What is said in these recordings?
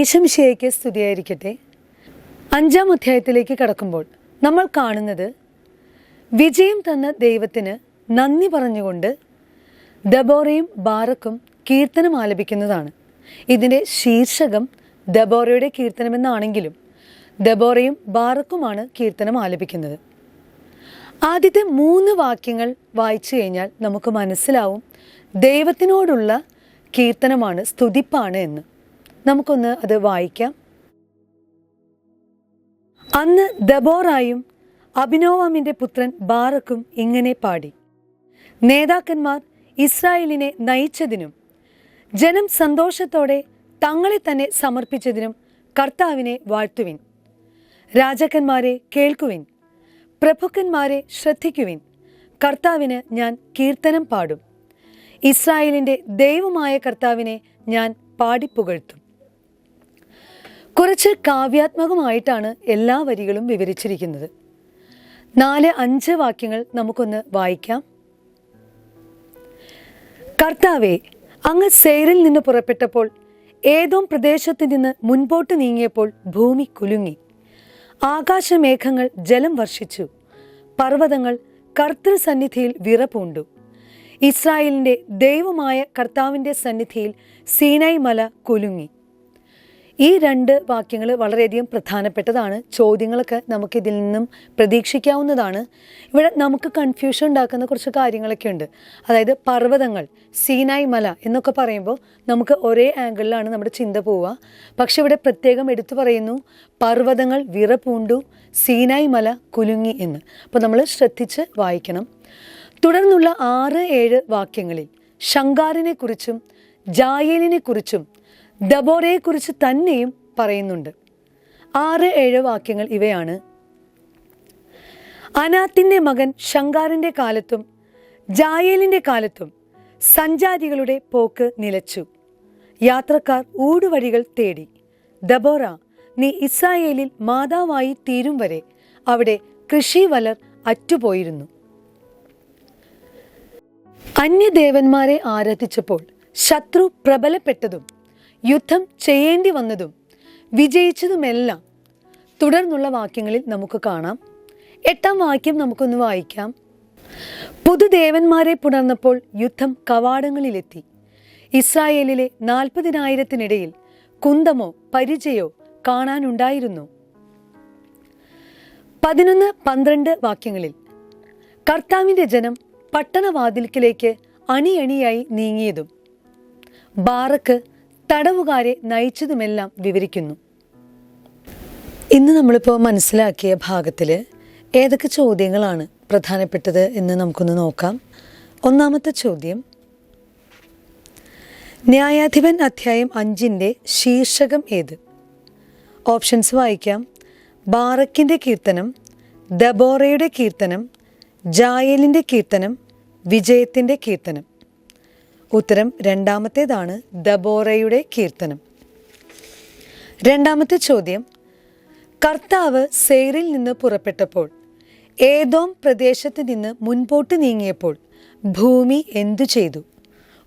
ഈശംശിയയ്ക്ക് സ്തുതിയായിരിക്കട്ടെ. അഞ്ചാം അധ്യായത്തിലേക്ക് കടക്കുമ്പോൾ നമ്മൾ കാണുന്നത് വിജയം തന്ന ദൈവത്തിന് നന്ദി പറഞ്ഞുകൊണ്ട് ദബോറയും ബാറക്കും കീർത്തനം ആലപിക്കുന്നതാണ്. ഇതിന്റെ ശീർഷകം ദബോറയുടെ കീർത്തനമെന്നാണെങ്കിലും ദബോറയും ബാറക്കുമാണ് കീർത്തനം ആലപിക്കുന്നത്. ആദ്യത്തെ മൂന്ന് വാക്യങ്ങൾ വായിച്ചു കഴിഞ്ഞാൽ നമുക്ക് മനസ്സിലാവും ദൈവത്തിനോടുള്ള കീർത്തനമാണ് സ്തുതിപ്പാണ് എന്ന്. നമുക്കൊന്ന് അത് വായിക്കാം. അന്ന് ദബോറായും അഭിനോവാമിന്റെ പുത്രൻ ബാറക്കും ഇങ്ങനെ പാടി. നേതാക്കന്മാർ ഇസ്രായേലിനെ നയിച്ചതിനും ജനം സന്തോഷത്തോടെ തങ്ങളെ തന്നെ സമർപ്പിച്ചതിനും കർത്താവിനെ വാഴ്ത്തുവിൻ. രാജാക്കന്മാരെ കേൾക്കുവിൻ. പ്രഭുക്കന്മാരെ ശ്രദ്ധിക്കുവിൻ. കർത്താവിന് ഞാൻ കീർത്തനം പാടും. ഇസ്രായേലിന്റെ ദൈവമായ കർത്താവിനെ ഞാൻ പാടിപ്പുകഴ്ത്തും. കുറച്ച് കാവ്യാത്മകമായിട്ടാണ് എല്ലാ വരികളും വിവരിച്ചിരിക്കുന്നത്. നാല് അഞ്ച് വാക്യങ്ങൾ നമുക്കൊന്ന് വായിക്കാം. കർത്താവെ അങ്ങ് സെയറിൽ നിന്ന് പുറപ്പെട്ടപ്പോൾ ഏതോ പ്രദേശത്ത് നിന്ന് മുൻപോട്ട് നീങ്ങിയപ്പോൾ ഭൂമി കുലുങ്ങി. ആകാശമേഘങ്ങൾ ജലം വർഷിച്ചു. പർവതങ്ങൾ കർത്തൃസന്നിധിയിൽ വിറപൂണ്ടു. ഇസ്രായേലിന്റെ ദൈവമായ കർത്താവിന്റെ സന്നിധിയിൽ സീനായ് മല കുലുങ്ങി. ഈ രണ്ട് വാക്യങ്ങൾ വളരെയധികം പ്രധാനപ്പെട്ടതാണ്. ചോദ്യങ്ങളൊക്കെ നമുക്ക് ഇതിൽ നിന്നും പ്രതീക്ഷിക്കാവുന്നതാണ്. ഇവിടെ നമുക്ക് കൺഫ്യൂഷൻ ഉണ്ടാക്കുന്ന കുറച്ച് കാര്യങ്ങളൊക്കെ ഉണ്ട്. അതായത് പർവതങ്ങൾ സീനായ് മല എന്നൊക്കെ പറയുമ്പോൾ നമുക്ക് ഒരേ ആംഗിളിലാണ് നമ്മുടെ ചിന്ത പോവുക. പക്ഷെ ഇവിടെ പ്രത്യേകം എടുത്തു പറയുന്നു പർവതങ്ങൾ വിറപൂണ്ടു സീനായ് മല കുലുങ്ങി എന്ന്. അപ്പോൾ നമ്മൾ ശ്രദ്ധിച്ച് വായിക്കണം. തുടർന്നുള്ള ആറ് ഏഴ് വാക്യങ്ങളിൽ ശങ്കാറിനെ കുറിച്ചും ജായേലിനെ കുറിച്ചും ദബോറയെക്കുറിച്ച് തന്നെയും പറയുന്നുണ്ട്. ആറ് ഏഴ് വാക്യങ്ങൾ ഇവയാണ്. അനാത്തിന്റെ മകൻ ശങ്കാറിന്റെ കാലത്തും ജായേലിന്റെ കാലത്തും സഞ്ചാരികളുടെ പോക്ക് നിലച്ചു. യാത്രക്കാർ ഊടുവഴികൾ തേടി. ദബോറ നീ ഇസ്രായേലിൽ മാതാവായി തീരും വരെ അവിടെ കൃഷി വലർ അറ്റുപോയിരുന്നു. അന്യദേവന്മാരെ ആരാധിച്ചപ്പോൾ ശത്രു പ്രബലപ്പെട്ടതും യുദ്ധം ചെയ്യേണ്ടി വന്നതും വിജയിച്ചതുമെല്ലാം തുടർന്നുള്ള വാക്യങ്ങളിൽ നമുക്ക് കാണാം. എട്ടാം വാക്യം നമുക്കൊന്ന് വായിക്കാം. പുതുദേവന്മാരെ പുണർന്നപ്പോൾ യുദ്ധം കവാടങ്ങളിലെത്തി. ഇസ്രായേലിലെ നാൽപ്പതിനായിരത്തിനിടയിൽ കുന്തമോ പരിചയോ കാണാനുണ്ടായിരുന്നു. പതിനൊന്ന് പന്ത്രണ്ട് വാക്യങ്ങളിൽ കർത്താവിന്റെ ജനം പട്ടണവാതിൽക്കിലേക്ക് അണിയണിയായി നീങ്ങിയതും ബാറക്ക് തടവുകാരെ നയിച്ചതുമെല്ലാം വിവരിക്കുന്നു. ഇന്ന് നമ്മളിപ്പോൾ മനസ്സിലാക്കിയ ഭാഗത്തിൽ ഏതൊക്കെ ചോദ്യങ്ങളാണ് പ്രധാനപ്പെട്ടത് എന്ന് നമുക്കൊന്ന് നോക്കാം. ഒന്നാമത്തെ ചോദ്യം ന്യായാധിപൻ അധ്യായം അഞ്ചിന്റെ ശീർഷകം ഏത്? ഓപ്ഷൻസ് വായിക്കാം. ബാറക്കിന്റെ കീർത്തനം ദബോറയുടെ കീർത്തനം ജായലിന്റെ കീർത്തനം വിജയത്തിന്റെ കീർത്തനം. ഉത്തരം രണ്ടാമത്തേതാണ് ദബോറയുടെ കീർത്തനം. രണ്ടാമത്തെ ചോദ്യം കർത്താവ് സെയറിൽ നിന്ന് പുറപ്പെട്ടപ്പോൾ ഏതോം പ്രദേശത്ത് നിന്ന് മുൻപോട്ട് നീങ്ങിയപ്പോൾ ഭൂമി എന്തു ചെയ്തു?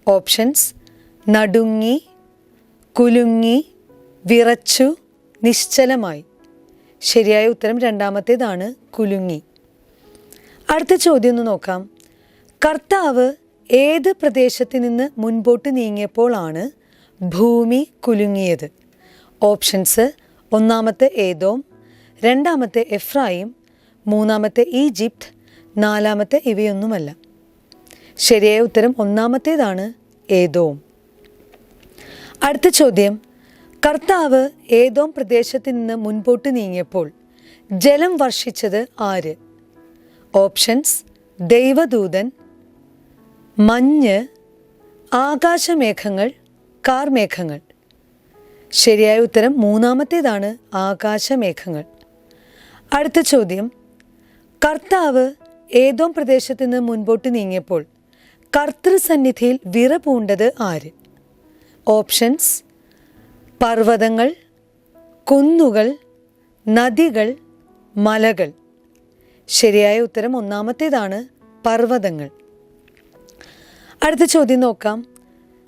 ഓപ്ഷൻസ് നടുങ്ങി കുലുങ്ങി വിറച്ചു നിശ്ചലമായി. ശരിയായ ഉത്തരം രണ്ടാമത്തേതാണ് കുലുങ്ങി. അടുത്ത ചോദ്യം ഒന്ന് നോക്കാം. കർത്താവ് ഏത് പ്രദേശത്ത് നിന്ന് മുൻപോട്ട് നീങ്ങിയപ്പോഴാണ് ഭൂമി കുലുങ്ങിയത്? ഓപ്ഷൻസ് ഒന്നാമത്തെ ഏതോം രണ്ടാമത്തെ എഫ്രായിം മൂന്നാമത്തെ ഈജിപ്ത് നാലാമത്തെ ഇവയൊന്നുമല്ല. ശരിയായ ഉത്തരം ഒന്നാമത്തേതാണ് ഏതോം അടുത്ത ചോദ്യം. കർത്താവ് ഏതോം പ്രദേശത്ത് നിന്ന് മുൻപോട്ട് നീങ്ങിയപ്പോൾ ജലം വർഷിച്ചത് ആര്? ഓപ്ഷൻസ് ദൈവദൂതൻ മഞ്ഞ് ആകാശമേഘങ്ങൾ കാർമേഘങ്ങൾ. ശരിയായ ഉത്തരം മൂന്നാമത്തേതാണ് ആകാശമേഘങ്ങൾ. അടുത്ത ചോദ്യം. കർത്താവ് ഏതോ പ്രദേശത്ത് നിന്ന് മുൻപോട്ട് നീങ്ങിയപ്പോൾ കർത്തൃസന്നിധിയിൽ വിറ പൂണ്ടത് ആര്? ഓപ്ഷൻസ്. പർവതങ്ങൾ കുന്നുകൾ നദികൾ മലകൾ. ശരിയായ ഉത്തരം ഒന്നാമത്തേതാണ് പർവതങ്ങൾ. അടുത്ത ചോദ്യം നോക്കാം.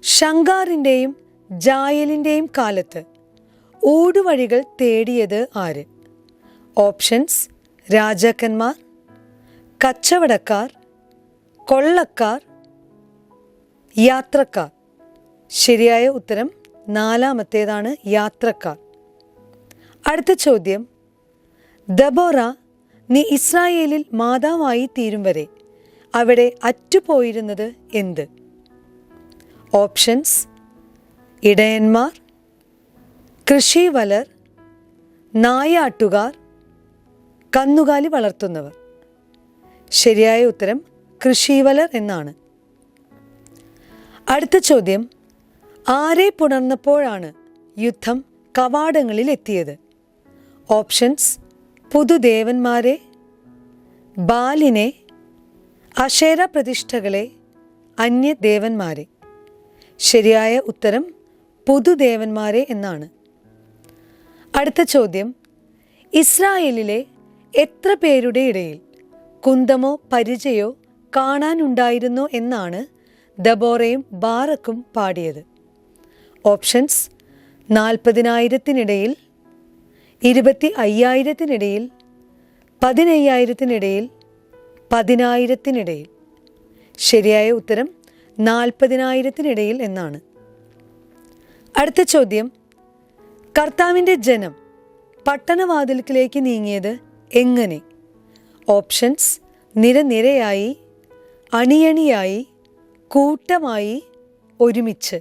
ഷങ്കാറിന്റെയും ജായലിന്റെയും കാലത്ത് ഊടുവഴികൾ തേടിയത് ആര്? ഓപ്ഷൻസ് രാജാക്കന്മാർ കച്ചവടക്കാർ കൊള്ളക്കാർ യാത്രക്കാർ. ശരിയായ ഉത്തരം നാലാമത്തേതാണ് യാത്രക്കാർ. അടുത്ത ചോദ്യം. ദബോറ നീ ഇസ്രായേലിൽ മാതാവായി തീരും വരെ അവിടെ അറ്റുപോയിരുന്നത് എന്ത്? ഓപ്ഷൻസ് ഇടയന്മാർ കൃഷിവലർ നായാട്ടുകാർ കന്നുകാലി വളർത്തുന്നവർ. ശരിയായ ഉത്തരം കൃഷിവലർ എന്നാണ്. അടുത്ത ചോദ്യം ആരെ പുണർന്നപ്പോഴാണ് യുദ്ധം കവാടങ്ങളിൽ എത്തിയത്? ഓപ്ഷൻസ് പുതുദേവന്മാരെ ബാലിനെ അശേര പ്രതിഷ്ഠകളെ അന്യദേവന്മാരെ. ശരിയായ ഉത്തരം പുതുദേവന്മാരെ എന്നാണ്. അടുത്ത ചോദ്യം. ഇസ്രായേലിലെ എത്ര പേരുടെ ഇടയിൽ കുന്തമോ പരിചയോ കാണാനുണ്ടായിരുന്നോ എന്നാണ് ദബോറയും ബാറക്കും പാടിയത്. ഓപ്ഷൻസ് നാൽപ്പതിനായിരത്തിനിടയിൽ ഇരുപത്തി അയ്യായിരത്തിനിടയിൽ പതിനയ്യായിരത്തിനിടയിൽ പതിനായിരത്തിനിടയിൽ. ശരിയായ ഉത്തരം നാൽപ്പതിനായിരത്തിനിടയിൽ എന്നാണ്. അടുത്ത ചോദ്യം. കർത്താവിന്റെ ജനം പട്ടണവാതിൽക്കിലേക്ക് നീങ്ങിയത് എങ്ങനെ? ഓപ്ഷൻസ് നിരനിരയായി അണിയണിയായി കൂട്ടമായി ഒരുമിച്ച്.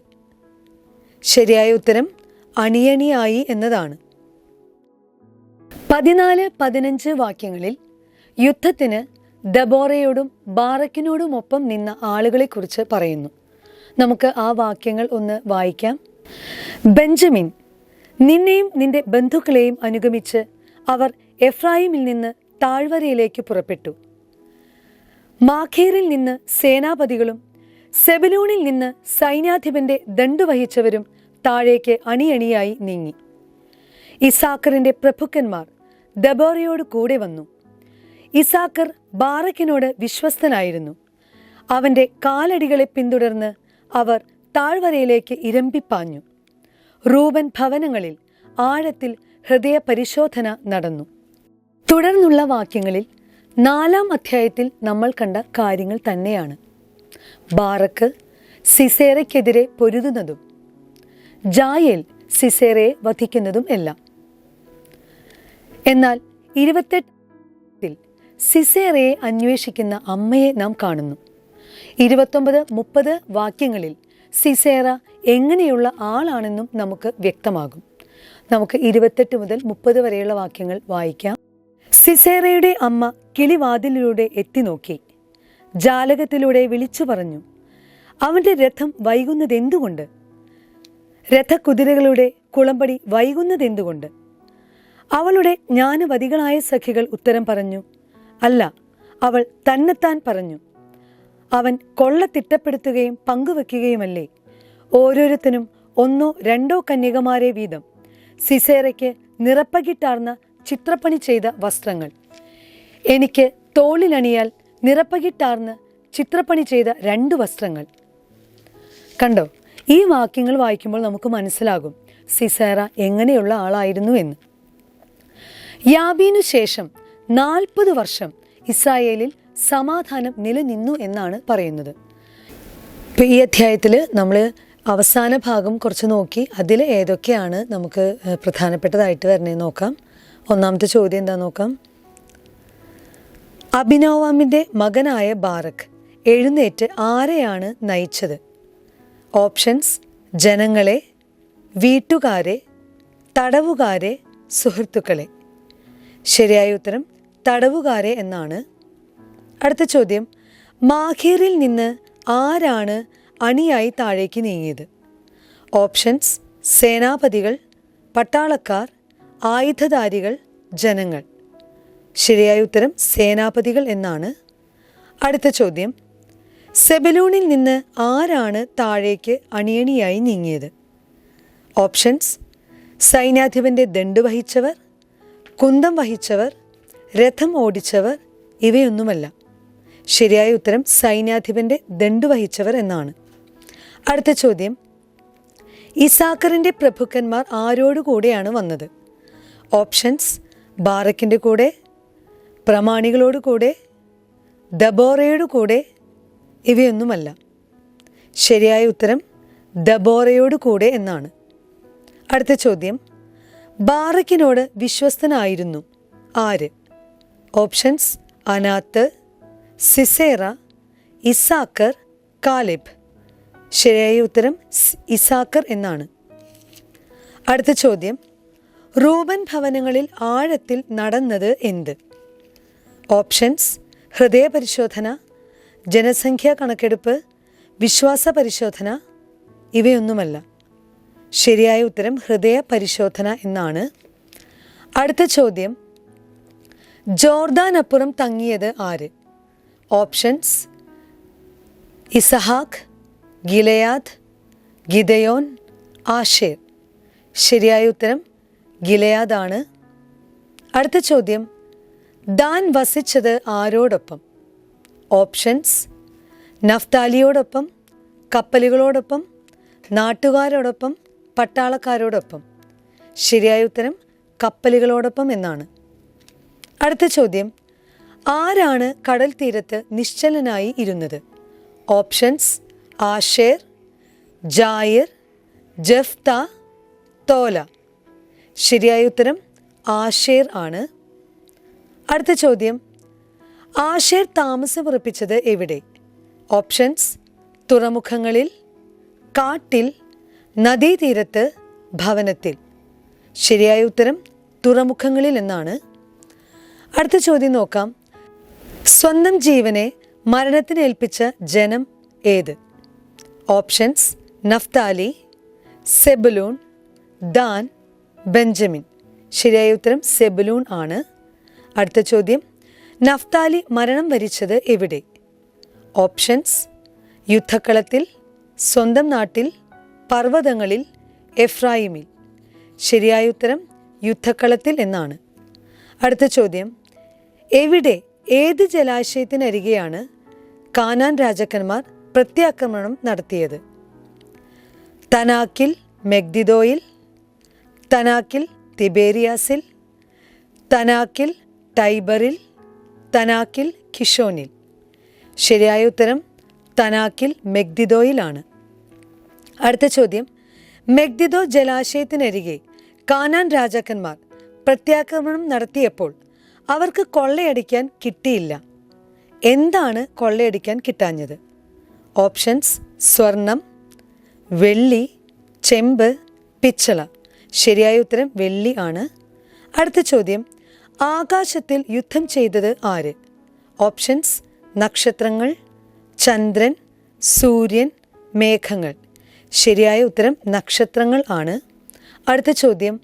ശരിയായ ഉത്തരം അണിയണിയായി എന്നതാണ്. പതിനാല് പതിനഞ്ച് വാക്യങ്ങളിൽ യുദ്ധത്തിന് ദബോറയോടും ബാറക്കിനോടുമൊപ്പം നിന്ന ആളുകളെക്കുറിച്ച് പറയുന്നു. നമുക്ക് ആ വാക്യങ്ങൾ ഒന്ന് വായിക്കാം. ബെഞ്ചമിൻ നിന്നെയും നിന്റെ ബന്ധുക്കളെയും അനുഗമിച്ച് അവർ എഫ്രായിമിൽ നിന്ന് താഴ്വരയിലേക്ക് പുറപ്പെട്ടു. മാഖേറിൽ നിന്ന് സേനാപതികളും സെബലൂണിൽ നിന്ന് സൈന്യാധിപന്റെ ദണ്ടുവഹിച്ചവരും താഴേക്ക് അണിയണിയായി നീങ്ങി. ഇസാക്കറിന്റെ പ്രഭുക്കന്മാർ ദബോറയോട് കൂടെ വന്നു. ഇസാക്കർ ബാറക്കിനോട് വിശ്വസ്തനായിരുന്നു. അവന്റെ കാലടികളെ പിന്തുടർന്ന് അവർ താഴ്വരയിലേക്ക് ഇരമ്പിപ്പാഞ്ഞു റൂബൻ ഭവനങ്ങളിൽ ആഴത്തിൽ ഹൃദയ പരിശോധന നടന്നു. തുടർന്നുള്ള വാക്യങ്ങളിൽ നാലാം അധ്യായത്തിൽ നമ്മൾ കണ്ട കാര്യങ്ങൾ തന്നെയാണ്. ബാറക്ക് സിസേറയ്ക്കെതിരെ പൊരുതുന്നതും ജായേൽ സിസേറയെ വധിക്കുന്നതും എല്ലാം. എന്നാൽ ഇരുപത്തെട്ടിൽ സിസേറയെ അന്വേഷിക്കുന്ന അമ്മയെ നാം കാണുന്നു. ഇരുപത്തൊമ്പത് മുപ്പത് വാക്യങ്ങളിൽ സിസേറ എങ്ങനെയുള്ള ആളാണെന്നും നമുക്ക് വ്യക്തമാകും. നമുക്ക് ഇരുപത്തെട്ട് മുതൽ മുപ്പത് വരെയുള്ള വാക്യങ്ങൾ വായിക്കാം. സിസേറയുടെ അമ്മ കിളിവാതിലിലൂടെ എത്തി നോക്കി. ജാലകത്തിലൂടെ വിളിച്ചു പറഞ്ഞു അവന്റെ രഥം വൈകുന്നതെന്തുകൊണ്ട്? രഥകുതിരകളുടെ കുളമ്പടി വൈകുന്നതെന്തുകൊണ്ട്? അവളുടെ ജ്ഞാനവതികളായ സഖികൾ ഉത്തരം പറഞ്ഞു അല്ല അവൾ തന്നെത്താൻ പറഞ്ഞു. അവൻ കൊള്ള തിട്ടപ്പെടുത്തുകയും പങ്കുവെക്കുകയുമല്ലേ? ഓരോരുത്തരും ഒന്നോ രണ്ടോ കന്യകമാരെ വീതം. സിസേറയ്ക്ക് നിറപ്പകിട്ടാർന്ന ചിത്രപ്പണി ചെയ്ത വസ്ത്രങ്ങൾ. എനിക്ക് തോളിലണിയാൽ നിറപ്പകിട്ടാർന്ന് ചിത്രപ്പണി ചെയ്ത രണ്ട് വസ്ത്രങ്ങൾ. കണ്ടോ ഈ വാക്യങ്ങൾ വായിക്കുമ്പോൾ നമുക്ക് മനസ്സിലാകും സിസേറ എങ്ങനെയുള്ള ആളായിരുന്നു എന്ന്. യാബീനു ശേഷം നാൽപ്പത് വർഷം ഇസ്രായേലിൽ സമാധാനം നിലനിന്നു എന്നാണ് പറയുന്നത്. ഇപ്പം ഈ അധ്യായത്തിൽ നമ്മൾ അവസാന ഭാഗം കുറച്ച് നോക്കി അതിൽ ഏതൊക്കെയാണ് നമുക്ക് പ്രധാനപ്പെട്ടതായിട്ട് വരണേ നോക്കാം. ഒന്നാമത്തെ ചോദ്യം എന്താ നോക്കാം? അഭിനവാമിന്റെ മകനായ ബാറക് എഴുന്നേറ്റ് ആരെയാണ് നയിച്ചത്? ഓപ്ഷൻസ് ജനങ്ങളെ വീട്ടുകാരെ തടവുകാരെ സുഹൃത്തുക്കളെ. ശരിയായ ഉത്തരം തടവുകാരെ എന്നാണ്. അടുത്ത ചോദ്യം. മാഖേറിൽ നിന്ന് ആരാണ് അണിയായി താഴേക്ക് നീങ്ങിയത്? ഓപ്ഷൻസ് സേനാപതികൾ പട്ടാളക്കാർ ആയുധധാരികൾ ജനങ്ങൾ. ശരിയായ ഉത്തരം സേനാപതികൾ എന്നാണ്. അടുത്ത ചോദ്യം. സെബലൂണിൽ നിന്ന് ആരാണ് താഴേക്ക് അണിയണിയായി നീങ്ങിയത്? ഓപ്ഷൻസ് സൈന്യാധിപന്റെ ദണ്ട് വഹിച്ചവർ കുന്തം വഹിച്ചവർ രഥം ഓടിച്ചവർ ഇവയൊന്നുമല്ല. ശരിയായ ഉത്തരം സൈന്യാധിപന്റെ ദണ്ഡ് വഹിച്ചവർ എന്നാണ്. അടുത്ത ചോദ്യം. ഇസാക്കറിന്റെ പ്രഭുക്കന്മാർ ആരോടുകൂടെയാണ് വന്നത്? ഓപ്ഷൻസ് ബാറക്കിന്റെ കൂടെ പ്രമാണികളോട് കൂടെ ദബോറയോട് കൂടെ ഇവയൊന്നുമല്ല. ശരിയായ ഉത്തരം ദബോറയോട് കൂടെ എന്നാണ്. അടുത്ത ചോദ്യം. ബാറക്കിനോട് വിശ്വസ്തനായിരുന്നു ആര്? Options Anath Sisera Issachar Caleb. ശരിയായ ഉത്തരം ഇസാക്കർ എന്നാണ്. അടുത്ത ചോദ്യം. റൂബൻ ഭവനങ്ങളിൽ ആഴത്തിൽ നടന്നത് എന്ത്? ഓപ്ഷൻസ് ഹൃദയപരിശോധന ജനസംഖ്യാ കണക്കെടുപ്പ് വിശ്വാസ പരിശോധന ഇവയൊന്നുമല്ല. ശരിയായ ഉത്തരം ഹൃദയ പരിശോധന എന്നാണ്. അടുത്ത ചോദ്യം. ജോർദാനപ്പുറം തങ്ങിയത് ആര്? Options Isaac Gilead Gideon Asher. ശരിയായ ഉത്തരം ഗിലയാദാണ്. അടുത്ത ചോദ്യം ദാൻ വസിച്ചത് ആരോടൊപ്പം? ഓപ്ഷൻസ് നഫ്താലിയോടൊപ്പം കപ്പലുകളോടൊപ്പം നാട്ടുകാരോടൊപ്പം പട്ടാളക്കാരോടൊപ്പം. ശരിയായ ഉത്തരം കപ്പലുകളോടൊപ്പം എന്നാണ്. അടുത്ത ചോദ്യം. ആരാണ് കടൽ തീരത്ത് നിശ്ചലനായി ഇരുന്നത്? Options Asher Jair Jephthah Tola. ശരിയായ ഉത്തരം ആഷേർ ആണ്. അടുത്ത ചോദ്യം. ആഷേർ താമസമുറപ്പിച്ചത് എവിടെ? ഓപ്ഷൻസ് തുറമുഖങ്ങളിൽ കാട്ടിൽ നദീതീരത്ത് ഭവനത്തിൽ. ശരിയായ ഉത്തരം തുറമുഖങ്ങളിൽ എന്നാണ്. അടുത്ത ചോദ്യം നോക്കാം. സ്വന്തം ജീവനെ മരണത്തിന് ഏൽപ്പിച്ച ജനം ഏത്? Options Naphtali Zebulun Dan Benjamin. ശരിയായ ഉത്തരം സെബലൂൺ ആണ്. അടുത്ത ചോദ്യം നഫ്താലി മരണം വരിച്ചത് എവിടെ? ഓപ്ഷൻസ് യുദ്ധക്കളത്തിൽ സ്വന്തം നാട്ടിൽ പർവതങ്ങളിൽ എഫ്രായിമിൽ. ശരിയായ ഉത്തരം യുദ്ധക്കളത്തിൽ എന്നാണ്. അടുത്ത ചോദ്യം എവിടെ ഏത് ജലാശയത്തിനരികെയാണ് കാനാൻ രാജാക്കന്മാർ പ്രത്യാക്രമണം നടത്തിയത്? തനാക്കിൽ മെഗ്ദിദോയിൽ തനാക്കിൽ തിബേരിയാസിൽ തനാക്കിൽ ടൈബറിൽ തനാക്കിൽ കിഷോനിൽ ശരിയായ ഉത്തരം തനാക്കിൽ മെഗ്ദിദോയിലാണ്. അടുത്ത ചോദ്യം. മെഗ്ദിദോ ജലാശയത്തിനരികെ കാനാൻ രാജാക്കന്മാർ പ്രത്യാക്രമണം നടത്തിയപ്പോൾ അവർക്ക് കൊള്ളയടിക്കാൻ കിട്ടിയില്ല. എന്താണ് കൊള്ളയടിക്കാൻ കിട്ടാഞ്ഞത്? ഓപ്ഷൻസ് സ്വർണം വെള്ളി ചെമ്പ് പിച്ചള. ശരിയായ ഉത്തരം വെള്ളി ആണ്. അടുത്ത ചോദ്യം ആകാശത്തിൽ യുദ്ധം ചെയ്തത് ആര്? ഓപ്ഷൻസ് നക്ഷത്രങ്ങൾ ചന്ദ്രൻ സൂര്യൻ മേഘങ്ങൾ. ശരിയായ ഉത്തരം നക്ഷത്രങ്ങൾ ആണ്. അടുത്ത ചോദ്യം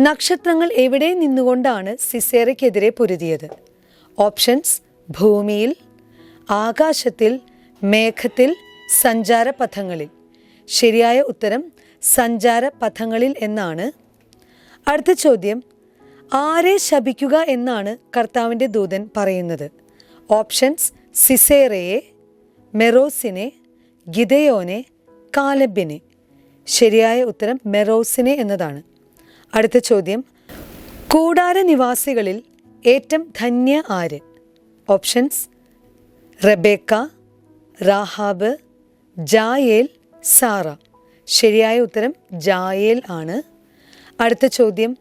നക്ഷത്രങ്ങൾ എവിടെ നിന്നുകൊണ്ടാണ് സിസേറയ്ക്കെതിരെ പൊരുതിയത്? ഓപ്ഷൻസ് ഭൂമിയിൽ ആകാശത്തിൽ മേഘത്തിൽ സഞ്ചാരപഥങ്ങളിൽ. ശരിയായ ഉത്തരം സഞ്ചാരപഥങ്ങളിൽ എന്നാണ്. അടുത്ത ചോദ്യം ആരെ ശപിക്കുക എന്നാണ് കർത്താവിന്റെ ദൂതൻ പറയുന്നത്? ഓപ്ഷൻസ് സിസേറയെ മെറോസിനെ ഗിതയോനെ കാലബിനെ ശരിയായ ഉത്തരം മെറോസിനെ എന്നതാണ്. അടുത്ത ചോദ്യം. കൂടാര നിവാസികളിൽ ഏറ്റവും ധന്യ ആര്? Options Rebekah Rahab Jael Sarah. ശരിയായ ഉത്തരം ജായേൽ ആണ്. അടുത്ത ചോദ്യം.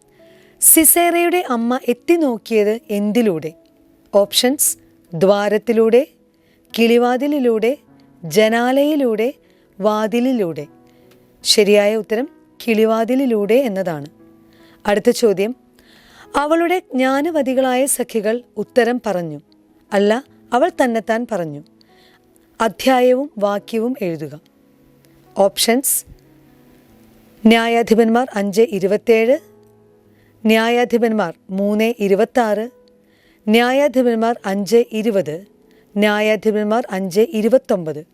സിസേറയുടെ അമ്മ എത്തി നോക്കിയത് എന്തിലൂടെ? ഓപ്ഷൻസ് ദ്വാരത്തിലൂടെ കിളിവാതിലിലൂടെ ജനാലയിലൂടെ വാതിലിലൂടെ. ശരിയായ ഉത്തരം കിളിവാതിലിലൂടെ എന്നതാണ്. അടുത്ത ചോദ്യം. അവളുടെ ജ്ഞാനവതികളായ സഖികൾ ഉത്തരം പറഞ്ഞു. അല്ല അവൾ തന്നെത്താൻ പറഞ്ഞു. അധ്യായവും വാക്യവും എഴുതുക. ഓപ്ഷൻസ്. ന്യായാധിപന്മാർ അഞ്ച് ഇരുപത്തേഴ് ന്യായാധിപന്മാർ മൂന്ന് ഇരുപത്താറ്. ന്യായാധിപന്മാർ അഞ്ച് ഇരുപത്. ന്യായാധിപന്മാർ അഞ്ച് ഇരുപത്തൊമ്പത്.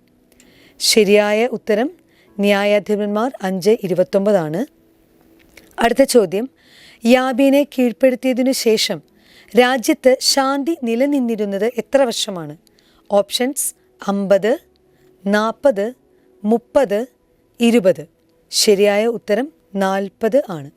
ശരിയായ ഉത്തരം ന്യായാധിപന്മാർ അഞ്ച് ഇരുപത്തൊമ്പതാണ്. അടുത്ത ചോദ്യം. യാബീനെ കീഴ്പ്പെടുത്തിയതിനു ശേഷം രാജ്യത്ത് ശാന്തി നിലനിന്നിരുന്നത് എത്ര വർഷമാണ്? ഓപ്ഷൻസ് അമ്പത് നാൽപ്പത് മുപ്പത് ഇരുപത്. ശരിയായ ഉത്തരം നാൽപ്പത് ആണ്.